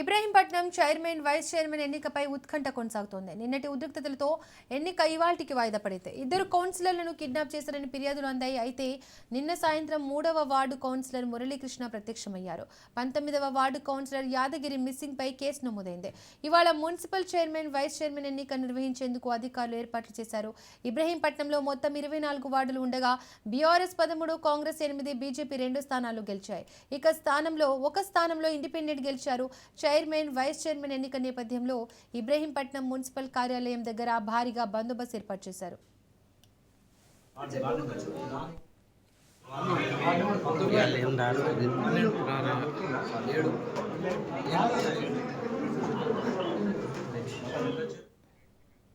Ibrahimpatnam chairman vice chairman ఎన్నికపై ఉత్కంఠ కొనసాగుతోంది. నిన్నటి ఉద్రిక్తతలతో ఎన్నిక ఇవాల్టికి వాయిదా పడింది. ఇద్దరు కౌన్సిలర్లను కిడ్నాప్ చేశారని ఫిర్యాదులు అందాయి. అయితే నిన్న సాయంత్రం మూడవ వార్డు కౌన్సిలర్ మురళీకృష్ణ ప్రత్యక్షమయ్యారు. పంతొమ్మిదవ వార్డు కౌన్సిలర్ యాదగిరి మిస్సింగ్ పై కేసు నమోదైంది. ఇవాళ మున్సిపల్ చైర్మన్ వైస్ చైర్మన్ ఎన్నిక నిర్వహించేందుకు అధికారులు ఏర్పాట్లు చేశారు. ఇబ్రహీంపట్నంలో మొత్తం ఇరవై నాలుగు వార్డులు ఉండగా బీఆర్ఎస్ పదమూడు కాంగ్రెస్ ఎనిమిది బీజేపీ రెండు స్థానాలు గెలిచాయి. ఇక స్థానంలో ఒక స్థానంలో ఇండిపెండెంట్ గెలిచారు. చైర్మన్ వైస్ చైర్మన్ ఎన్నిక నేపథ్యంలో ఇబ్రహీంపట్నం మున్సిపల్ కార్యాలయం దగ్గర భారీగా బందోబస్తు ఏర్పాటు చేశారు. ఏడు